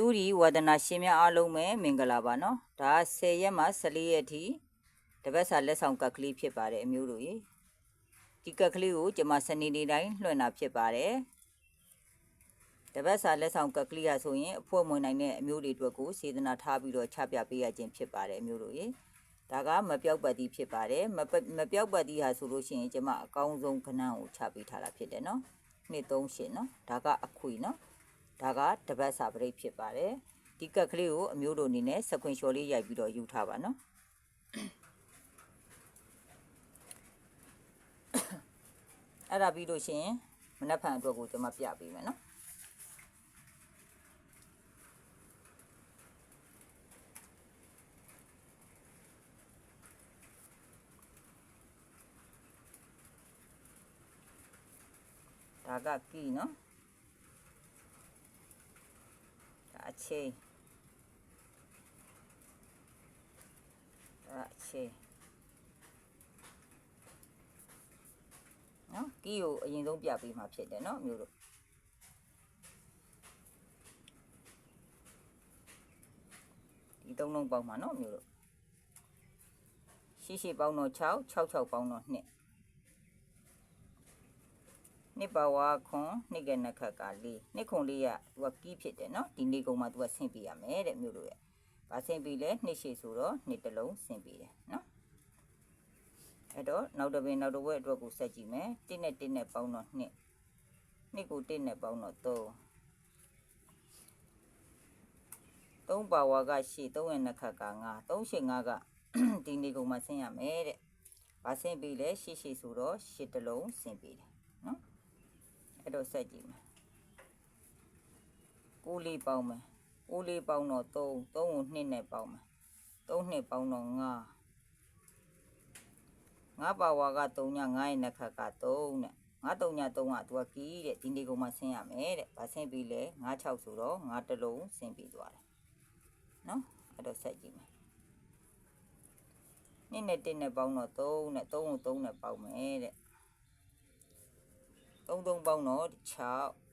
တူဒီဝါဒနာရှင်များအားလုံးပဲမင်္ဂလာပါနော်ဒါ10ရက်မှ14ရက်ထိတပတ်စာလက်ဆောင်ကတ်ကလေးဖြစ်ပါတယ်အမျိုးတို့ရေဒီကတ်ကလေးကိုကျွန်မစနေနေ့တိုင်းလွှင့်တာဖြစ်ပါတယ်တပတ်စာလက်ဆောင်ကတ်ကလေးရဆိုရင်အဖို့မွန်နိုင်တဲ့အမျိုးတွေအတွက်ကိုစေတနာထားပြီးတော့ချပြပေးရခြင်းဖြစ်ပါတယ်အမျိုးတို့ရေဒါကမပြောက်ပတ်သီးဖြစ်ပါတယ်မပမပြောက်ပတ်သီးဟာဆိုလို့ရှိရင်ကျွန်မအကောင်းဆုံးခဏန်းကိုချပေးထားတာဖြစ်တယ်နော်နှစ်38နော်ဒါကအခွေနော် ဒါကတပတ်စာပရိတ်ဖြစ်ပါတယ်ဒီကက်ကလေးကိုအမျိုးတို့အနေနဲ့စကွင်လျှော်လေးရိုက်ပြီးတော့ယူထားပါနော်အဲ့ဒါပြီးလို့ရှိရင်မနက်ဖြန်အတွက်ကိုကျွန်မပြပေးမယ်နော်ဒါကကီနော် ဒါအချင်းဒါအချင်းနော်ကီကိုအရင်ဆုံးပြပေးမှာဖြစ်တယ်နော်မျိုးတို့ဒီသုံးလုံးပေါင်းမှာနော်မျိုးတို့ရှိရှိပေါင်းတော့6 6 6ပေါင်းတော့2 နှစ်ပါဝါခွန်နှစ်ကနခက်ကလေးနှစ်ခွန်လေးကသူကကီးဖြစ်တယ်နော်ဒီနေကုံမှာသူကဆင့်ပြရမယ်တဲ့မျိုးတို့ရဲ့ဗာဆင့်ပြလဲနှစ်ရှိဆိုတော့နှစ်တစ်လုံးဆင့်ပြတယ်နော်အဲ့တော့နောက်တစ်ပင်နောက်တစ်ဝက်အတွက်ကိုဆက်ကြည့်မယ်တစ်နဲ့တစ်နဲ့ပေါင်းတော့နှစ်နှစ်ကိုတစ်နဲ့ပေါင်းတော့3 3ပါဝါကရှိ3ရဲ့နှစ်ခက်က9 3ရှိ5ကဒီနေကုံမှာဆင့်ရမယ်တဲ့ဗာဆင့်ပြလဲရှိရှိဆိုတော့ရှစ်တစ်လုံးဆင့်ပြတယ်နော် အဲ့တော့ဆက်ကြည့်မယ်ကိုးလေးပေါင်းမယ်ကိုးလေးပေါင်းတော့3 3ကို2နဲ့ပေါင်းမယ်3နှစ်ပေါင်းတော့5 5ပါဝါက3ည9ရဲ့နှစ်ခက်က3နဲ့9 3ည3ကသူကကီးတဲ့ဒီနေကုန်မှာဆင်းရမယ်တဲ့ဗာဆင်းပြီးလဲ9 6ဆိုတော့9တစ်လုံးဆင်းပြီးသွားတယ်နော်အဲ့တော့ဆက်ကြည့်မယ်နှစ်နဲ့တစ်နဲ့ပေါင်းတော့3နဲ့3ကို3နဲ့ပေါင်းမယ်တဲ့ 3 3ပေါင်းတော့6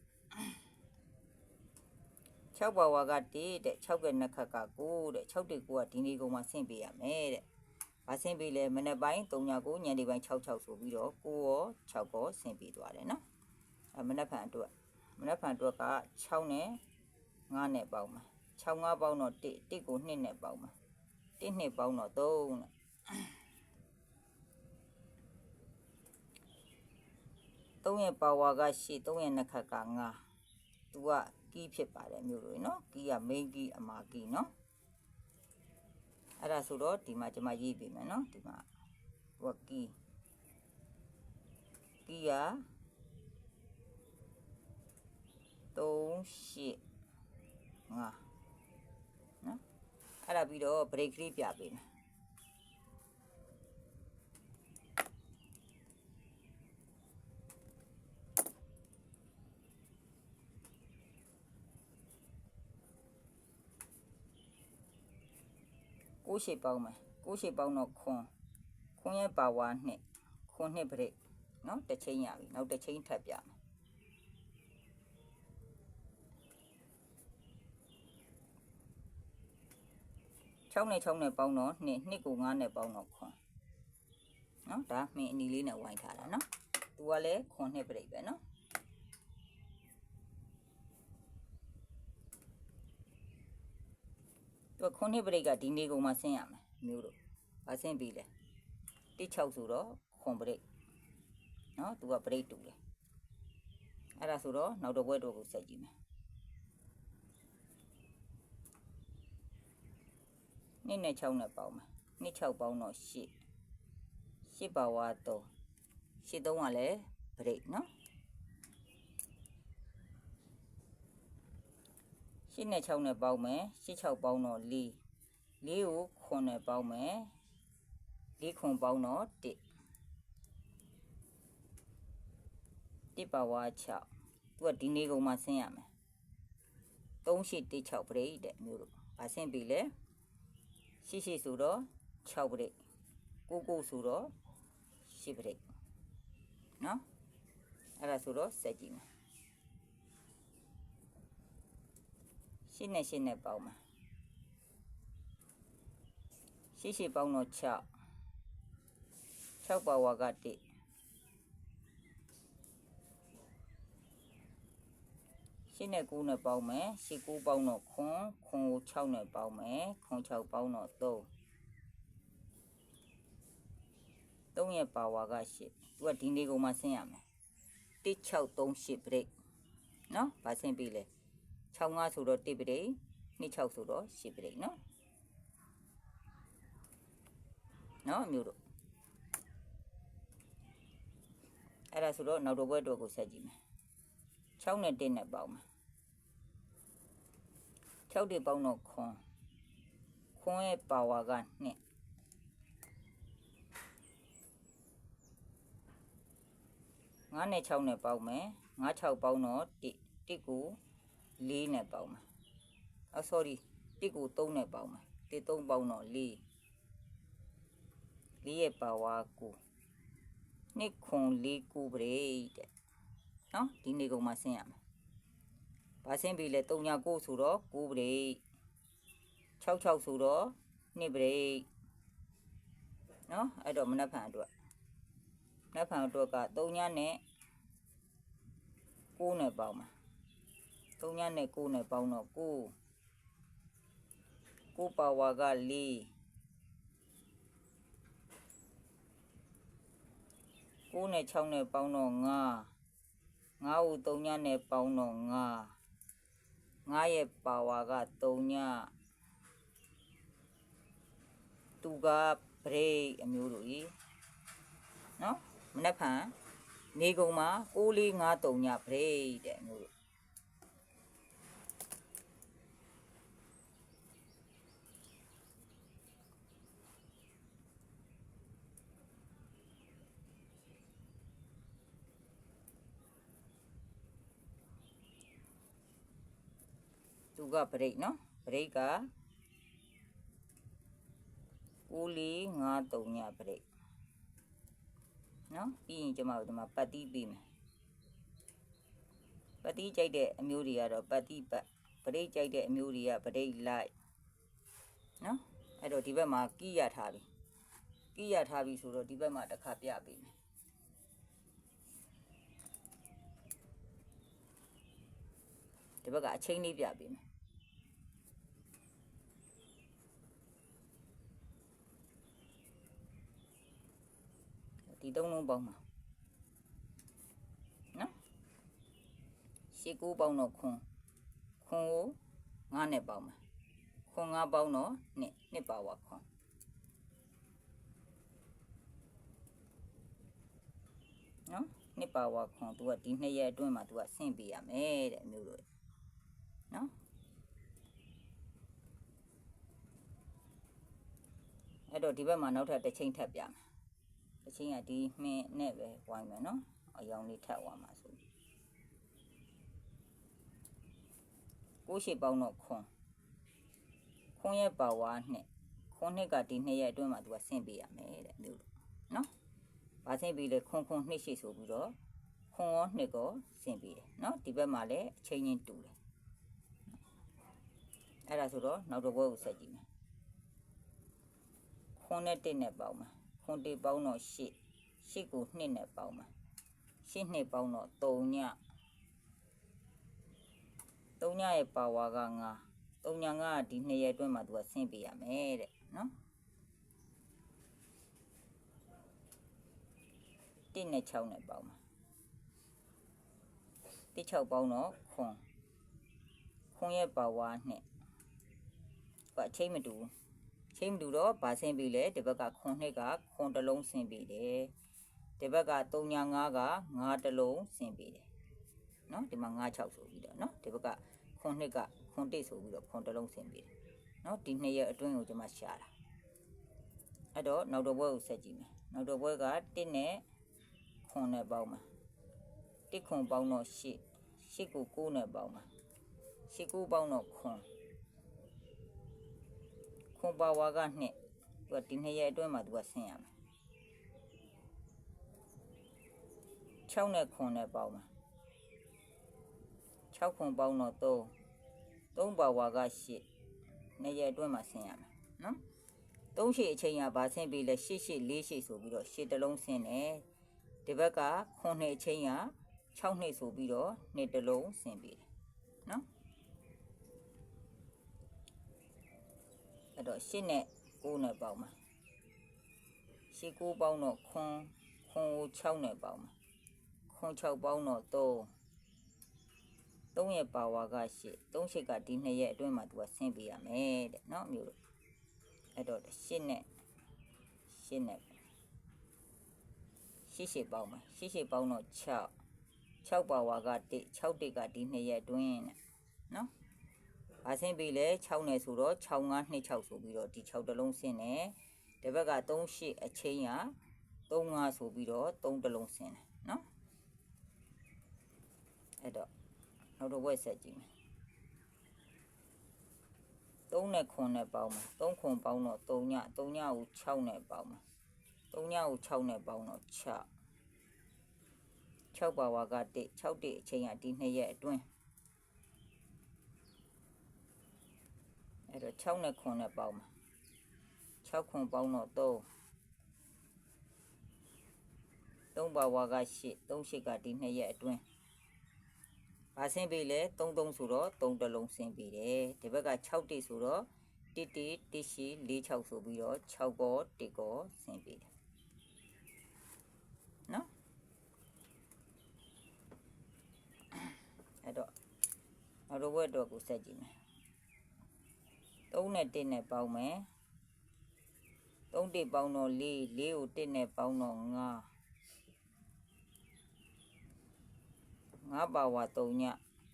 6ပါဝါက1တဲ့6ကနှစ်ခက်က9တဲ့6တိ9ကဒီနေ့ကုန်မှာဆင့်ပေးရမယ်တဲ့။ဘာဆင့်ပေးလဲမနေ့ပိုင်း3ည9ညနေပိုင်း6 6ဆိုပြီးတော့9ရော6ရောဆင့်ပေးသွားတယ်နော်။အဲမနေ့ဖန်အတွက်မနေ့ဖန်အတွက်က6နဲ့9နဲ့ပေါင်းမှာ6 5ပေါင်းတော့1 1ကို2နဲ့ပေါင်းမှာ1နှစ်ပေါင်းတော့3နဲ့ 3ရဲ့ပါဝါက8 3ရဲ့နှစ်ခက်က9သူကကီးဖြစ်ပါတယ်မျိုးတွေနော်ကီးက main key အမာ key နော်အဲ့ဒါဆိုတော့ဒီမှာကျွန်မရေးပေးမယ်နော်ဒီမှာဟိုကီးကီးက3 8 5နော်အဲ့ဒါပြီးတော့ break လေးပြပေးမယ် ကိုးရှိပေါင်းမယ်ကိုးရှိပေါင်းတော့ခွန်ခွန်ရဲ့ပါဝါနှစ်ခွန်နှစ်ပရိတ်နော်တစ်ချိန်ရပြီနောက်တစ်ချိန်ထပ်ပြမယ်6နဲ့6နဲ့ပေါင်းတော့နှစ်နှစ်ကို9နဲ့ပေါင်းတော့ခွန်နော်ဒါမင်းအနီလေးနဲ့ဝိုင်းထားတာနော်သူကလည်းခွန်နှစ်ပရိတ်ပဲနော် သူကခွန်နှစ်ပရိတ်ကဒီနေကုန်မှာဆင်းရမယ်မျိုးတို့ဗာဆင်းပြီလေတိ6ဆိုတော့ခွန်ပရိတ်နော်သူကပရိတ်တူတယ်အဲ့ဒါဆိုတော့နောက်တစ်ဘွဲတော့ကိုဆက်ကြည့်မယ်နှစ်နဲ့6နဲ့ပေါင်းမယ်နှစ်6ပေါင်းတော့8 8ပါဝါ3 8 3ကလည်းပရိတ်နော် ရှစ်နဲ့6နဲ့ပေါင်းမယ်ရှစ်6ပေါင်းတော့4 4ကိုခွန်နဲ့ပေါင်းမယ်4ခွန်ပေါင်းတော့1 1ပါဝါ6သူကဒီနေကုန်မှာဆင်းရမယ်3ရှိ1 6ပရိတ်တဲ့မျိုးတို့ဗာဆင်းပြီလေရှိရှိဆိုတော့6ပရိတ်9 9ဆိုတော့10ပရိတ်နော်အဲ့ဒါဆိုတော့ဆက်ကြည့်မယ် ရှစ်နဲ့ရှစ်နဲ့ပေါင်းမှာရှစ်ရှစ်ပေါင်းတော့6 6ပါဝါက1ရှစ်နဲ့9နဲ့ပေါင်းမယ်ရှစ်9ပေါင်းတော့ခွန်ခွန်ကို6နဲ့ပေါင်းမယ်ခွန်6ပေါင်းတော့3 3ရဲ့ပါဝါက8သူကဒီနေကုန်မှာဆင်းရမယ်1638 break နော်ဗာဆင်းပြီလေ 65ဆိုတော့1 break 26ဆိုတော့8 break နော်နော်အမျိုးတို့အဲ့ဒါဆိုတော့နောက်တော့ဘွဲတော့ကိုဆက်ကြည့်မယ်6နဲ့1နဲ့ပေါင်းမယ်6တွေပေါင်းတော့ခွန်ခွန်ရဲ့ပါဝါက2 9နဲ့6နဲ့ပေါင်းမယ်9 6ပေါင်းတော့1 1ကို 4နဲ့ပေါင်းမယ်အော် sorry 1ကို3နဲ့ပေါင်းမယ်1 3ပေါင်းတော့4 4ရဲ့ပါဝါကိုနှစ်ခွန်4ကိုပရိတဲ့နော်ဒီနေကုန်မှာဆင်းရမယ်ဘာဆင်းပြီလဲ3ညာ9ဆိုတော့9ပရိ6 6ဆိုတော့2ပရိနော်အဲ့တော့မနှက်ဖန်အတွက်နှက်ဖန်အတွက်က3ညနဲ့6နဲ့ပေါင်းမှာ 3ညနဲ့6နဲ့ပေါင်းတော့9 9ပါဝါက4 9နဲ့6နဲ့ပေါင်းတော့9 9ကို3ညနဲ့ပေါင်းတော့9 9ရဲ့ပါဝါက3ညသူကဘရိတ်အမျိုးတို့ကြီးနော်မနှက်ဖန်နေကုံမှာ6453ညဘရိတ်တဲ့အမျိုးတို့ သူကဘရိတ်နော်ဘရိတ်က6453ညဘရိတ်နော်ပြီးရင်ကျွန်မတို့ဒီမှာပတ်တီးပြီးမယ်ပတ်တီးကြိုက်တဲ့အမျိုးတွေကတော့ပတ်တီးပတ်ပရိတ်ကြိုက်တဲ့အမျိုးတွေကပရိတ်လိုက်နော်အဲ့တော့ဒီဘက်မှာကိရထားပြီကိရထားပြီဆိုတော့ဒီဘက်မှာတစ်ခါပြပေးမယ်ဒီဘက်ကအချင်းလေးပြပေးမယ် ဒီသုံးလုံးပေါင်းမှာနော်ရှစ်ကိုပေါင်းတော့ခွန်ခွန်ကို9နဲ့ပေါင်းမှာခွန်9ပေါင်းတော့နှစ်နှစ်ပါဝါခွန်နော်နှစ်ပါဝါခွန်သူကဒီနှစ်ရက်အတွင်းမှာသူကဆင့်ပေးရမယ်တဲ့အမျိုးတို့နော်အဲ့တော့ဒီဘက်မှာနောက်ထပ်တစ်ချိန်ထပ်ပြမယ်အ ချင်းကဒီမှင်းနဲ့ပဲဝိုင်းမယ်နော်အယောင်လေးထပ်ဝါမှာဆိုကိုရှိပေါင်းတော့ခွန်ခွန်ရဲ့ပါဝါနဲ့ခွန်နှစ်ကဒီနှစ်ရဲ့အတွင်းမှာသူကဆင့်ပေးရမယ်တဲ့မျိုးလို့နော်ဘာဆင့်ပေးလဲခွန်ခွန်နှစ်ရှိဆိုပြီးတော့ခွန်ရောနှစ်ကောဆင့်ပေးတယ်နော်ဒီဘက်မှာလည်းအချင်းချင်းတူတယ်အဲ့ဒါဆိုတော့နောက်တစ်ဘွဲကိုဆက်ကြည့်မယ်ခွန်နဲ့တစ်နဲ့ပေါင်းမှာ ခွန်တေပေါင်းတော့8 8ကို2နဲ့ပေါင်းမှာ8နှစ်ပေါင်းတော့3ည3ညရဲ့ပါဝါက9 3ည9ကဒီ2ရက်အတွင်းမှာသူကဆင်းပေးရမယ်တဲ့နော်1နဲ့6နဲ့ပေါင်းမှာ1 6ပေါင်းတော့ခွန်ခွန်ရဲ့ပါဝါနဲ့ကအချိန်မတူဘူး ချိန်မတူတော့ဗာဆင်းပြီလေဒီဘက်ကခွန်နှစ်ကခွန်တစ်လုံးဆင်းပြီတယ်ဒီဘက်က3ညာ5က5တစ်လုံးဆင်းပြီတယ်နော်ဒီမှာ5 6ဆိုပြီးတော့နော်ဒီဘက်ကခွန်နှစ်ကခွန်တိတ်ဆိုပြီးတော့ခွန်တစ်လုံးဆင်းပြီတယ်နော်ဒီနှစ်ရဲ့အတွင်းကိုကျွန်မရှာတာအဲ့တော့နောက်တော့ဘွဲကိုဆက်ကြည့်မယ်နောက်တော့ဘွဲက1နဲ့ခွန်နဲ့ပေါင်းမှာ1ခွန်ပေါင်းတော့8 8ကို9နဲ့ပေါင်းမှာ8 9ပေါင်းတော့ခွန် ခွန်ပါဝါကနှစ်သူကဒီနှစ်ရက်အတွင်းမှာသူကဆင်းရမယ်6နဲ့ခွန်နဲ့ပေါင်းမှာ6ခွန်ပေါင်းတော့3 3ပါဝါက8နှစ်ရက်အတွင်းမှာဆင်းရမယ်နော်3ရှိအချိန်ကဘာဆင်းပြီးလဲ8 8 4ရှိဆိုပြီးတော့8တစ်လုံးဆင်းတယ်ဒီဘက်က9နှစ်အချိန်က6နှစ်ဆိုပြီးတော့နှစ်တစ်လုံးဆင်းပြီးတယ် အဲ့တော့8နဲ့9နဲ့ပေါင်းမှာ8 9ပေါင်းတော့ခွန်ခွန်ကို6နဲ့ပေါင်းမှာခွန်6ပေါင်းတော့3 3ရဲ့ပါဝါက8 3ရှိကဒီ2ရဲ့အတွင်းမှာသူကဆင်းပေးရမယ်တဲ့เนาะမျိုးတို့အဲ့တော့8နဲ့8နဲ့8ရှိပေါင်းမှာ8ရှိပေါင်းတော့6 6ပါဝါက1 6တိတ်ကဒီ2ရဲ့အတွင်းတဲ့เนาะ ဘာဆင်းပေးလဲ6နဲ့ဆိုတော့6526ဆိုပြီးတော့ဒီ6တလုံးဆင်းတယ်ဒီဘက်က38အချင်းရ35ဆိုပြီးတော့3တလုံးဆင်းတယ်နော်အဲ့တော့နောက်တော့ဝက်ဆက်ကြည့်မယ်3နဲ့9နဲ့ပေါင်းမယ်3ခွန်ပေါင်းတော့3ည3ညကို6နဲ့ပေါင်းမယ်3ညကို6နဲ့ပေါင်းတော့6 6ပါဝါက1 6တအချိန်ရဒီနှစ်ရက်အတွင်း အဲ့တော့6နဲ့9နဲ့ပေါင်းမယ်6ခွန်ပေါင်းတော့3 3ပါဝါက8 3ရှိကဒီ2ရက်အတွင်းဘာဆင်းပေးလဲ33ဆိုတော့3တလုံးဆင်းပေးတယ်ဒီဘက်က6တိဆိုတော့1 1 1ရှိ4 6ဆိုပြီးတော့6ကော1ကောဆင်းပေးတယ်နော်အဲ့တော့နောက်တစ်ဝက်တော့ကိုဆက်ကြည့်မယ် 3နဲ့1နဲ့ပေါင်းမယ်3တိပေါင်းတော့4 4ကို1နဲ့ပေါင်းတော့5ငါပါဝါ3ည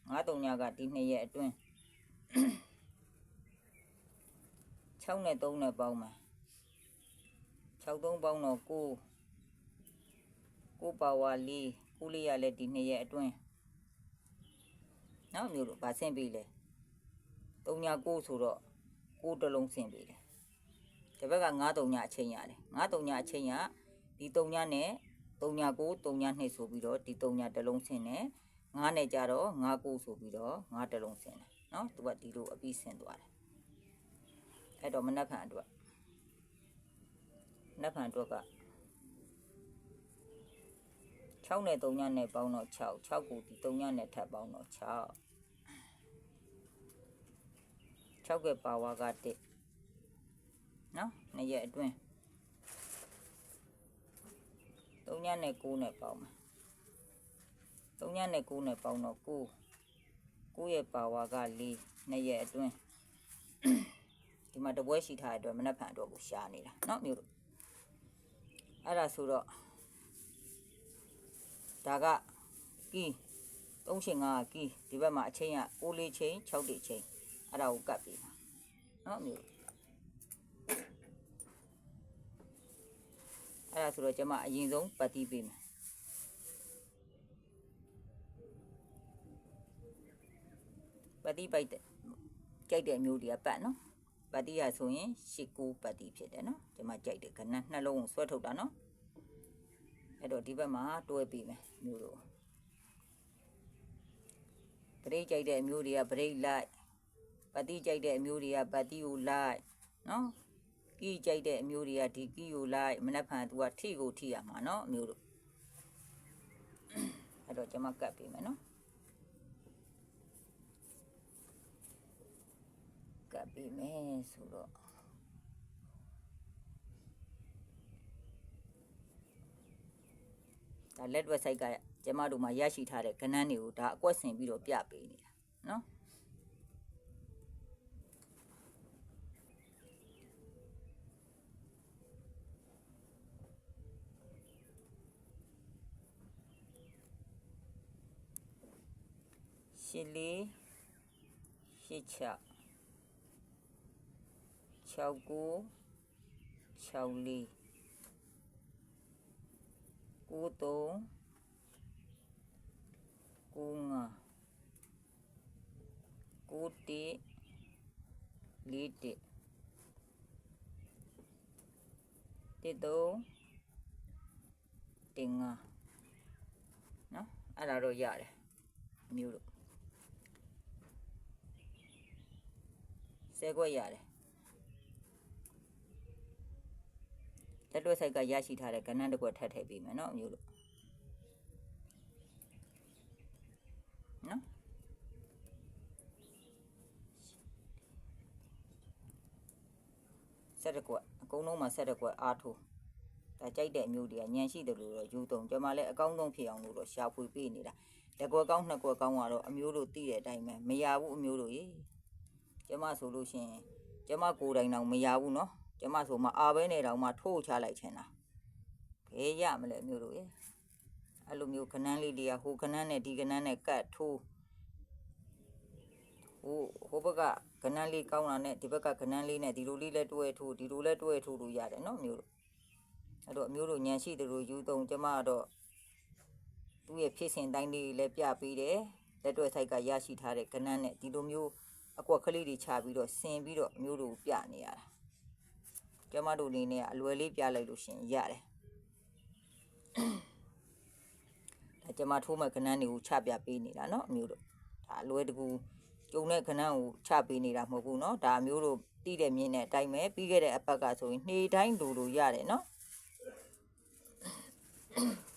ငါ3ညကဒီ2ရက်အတွင်း6နဲ့3နဲ့ပေါင်းမယ်6 3ပေါင်းတော့9 9ပါဝါ4 9လေးရလဲဒီ2ရက်အတွင်းနောက်မျိုးလို့ဗာဆင်းပေးလဲ3ည9ဆိုတော့ ကိုတလုံးဆင်ပေးတယ်ဒီဘက်က9တုံညအချိန်ရတယ်9တုံညအချိန်ရဒီတုံညနဲ့တုံညကိုတုံညနှစ်ဆိုပြီးတော့ဒီတုံညတလုံးဆင်တယ်9နဲ့ကြတော့9ကိုဆိုပြီးတော့9တလုံးဆင်တယ်နော်သူကဒီလိုအပြီးဆင်သွားတယ်အဲ့တော့မနှက်ဖန်အတွက်နှက်ဖန်အတွက်က6နဲ့3ညနဲ့ပေါင်းတော့6 6ကိုဒီ3ညနဲ့ထပ်ပေါင်းတော့6 6ကပါဝါက1เนาะနှစ်ရက်အတွင်း3ညနဲ့9နဲ့ပေါင်းမယ်3ညနဲ့9နဲ့ပေါင်းတော့9 9ရဲ့ပါဝါက4နှစ်ရက်အတွင်းဒီမှာတပွဲရှိထားတဲ့အတွက်မနှက်ဖန်အတွက်ကိုရှားနေတာเนาะမျိုးတို့အဲ့ဒါဆိုတော့ဒါကကီ3ချိန်5ကီဒီဘက်မှာအချိန်က6လေးချိန်6တိချိန် အဲ့ဒါကိုကတ်ပေးပါနော်မျိုးအဲ့ဒါဆိုတော့ကျွန်မအရင်ဆုံးပတ်တီးပေးမယ်ပတ်တီးပိုက်တဲ့ကြိုက်တဲ့မျိုးတွေကပတ်နော်ပတ်တီးရဆိုရင်ရှစ်ကိုပတ်တီးဖြစ်တယ်နော်ကျွန်မကြိုက်တဲ့ကဏ္ဍနှလုံးကိုဆွဲထုတ်တာနော်အဲ့တော့ဒီဘက်မှာတွဲပေးမယ်မျိုးတို့ဗရိတ်ကြိုက်တဲ့မျိုးတွေကဗရိတ်လိုက် ပတ်တီးကြိုက်တဲ့အမျိုးတွေကပတ်တီးကိုလိုက်နော်ကီးကြိုက်တဲ့အမျိုးတွေကဒီကီးကိုလိုက်မနှက်ဖန်သူကထိကိုထိရမှာနော်အမျိုးတို့အဲ့တော့ကျွန်မကတ်ပေးမယ်နော်ကပ်ပေးမယ်ဆိုတော့ဒါလက် website ကကျမတို့မှာရရှိထားတဲ့ကဏ္ဍတွေကိုဒါအကွက်ဆင်ပြီးတော့ပြပေးနေတာနော် ရှစ်လေးရှစ်ချ6ကို6လေးကို3ကို5ကို1လေး1တစ်3တင်5နော်အဲ့ဒါတော့ရတယ်မျိုးတို့ 10ခွက်ရတယ်လက်တွဲဆိုင်ကရရှိထားတဲ့ကဏ္ဍတစ်ခွက်ထပ်ထည့်ပေးမယ်နော်အမျိုးတို့နော်ဆက်တစ်ခွက်အကုန်လုံးမှာဆက်တစ်ခွက်အားထိုးဒါကြိုက်တဲ့အမျိုးတွေကညံရှိတယ်လို့တော့ယူတုံကျွန်မလည်းအကောင်းဆုံးဖြစ်အောင်လို့တော့ရှာဖွေပေးနေတာလက်ကွက်ကောင်းနှစ်ကွက်ကောင်းကတော့အမျိုးတို့သိတဲ့အတိုင်းပဲမရဘူးအမျိုးတို့ရေ ကျမဆိုလို့ရှိရင်ကျမကိုယ်တိုင်တော့မရဘူးနော်ကျမဆိုမှအာပဲနေတော့မှထိုးချလိုက်ချင်တာဘယ်ရမလဲအမျိုးတို့ရေအဲ့လိုမျိုးခနန်းလေးတွေကဟိုခနန်းနဲ့ဒီခနန်းနဲ့ကတ်ထိုးဟိုဟိုဘက်ကခနန်းလေးကောင်းတာနဲ့ဒီဘက်ကခနန်းလေးနဲ့ဒီလိုလေးလဲတွဲထိုးဒီလိုလဲတွဲထိုးလို့ရတယ်နော်အမျိုးတို့အဲ့တော့အမျိုးတို့ညံရှိတယ်လို့ယူသုံးကျမကတော့သူ့ရဲ့ဖြစ်စဉ်တိုင်းလေးလည်းပြပေးတယ်လက်တွဲဆိုင်ကရရှိထားတဲ့ကဏ္ဍနဲ့ဒီလိုမျိုး အကွက်ကလေးတွေခြာပြီးတော့ဆင်ပြီးတော့အမျိုးတို့ပြနေရတာကျမတို့အနေနဲ့ကအလွယ်လေးပြလိုက်လို့ရှရင်ရတယ်ဒါကျမထိုးမဲ့ကဏ္ဍတွေကိုချပြပေးနေတာเนาะအမျိုးတို့ဒါအလွယ်တကူကျုံတဲ့ကဏ္ဍကိုချပေးနေတာမဟုတ်ဘူးเนาะဒါအမျိုးတို့တိတဲ့မြင်တဲ့အတိုင်းပဲပြီးခဲ့တဲ့အပတ်ကဆိုရင်နှေတိုင်းလိုလိုရတယ်เนาะ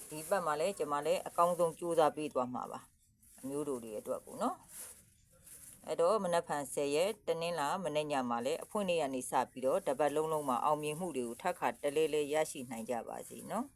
ဒီဘက်မှာလည်းကျွန်မလည်းအကောင်းဆုံးကြိုးစားပေးသွားမှာပါအမျိုးတို့တွေအတွက်ကိုနော် အဲ့တော့မနက်ဖြန်10ရက်တနင်္လာမနေ့ညမှာလည်းအဖွင့်နေ့ကနေစပြီးတော့တပတ်လုံးလုံးမှာအောင်မြင်မှုတွေကိုထပ်ခါတလဲလဲရရှိနိုင်ကြပါစေနော်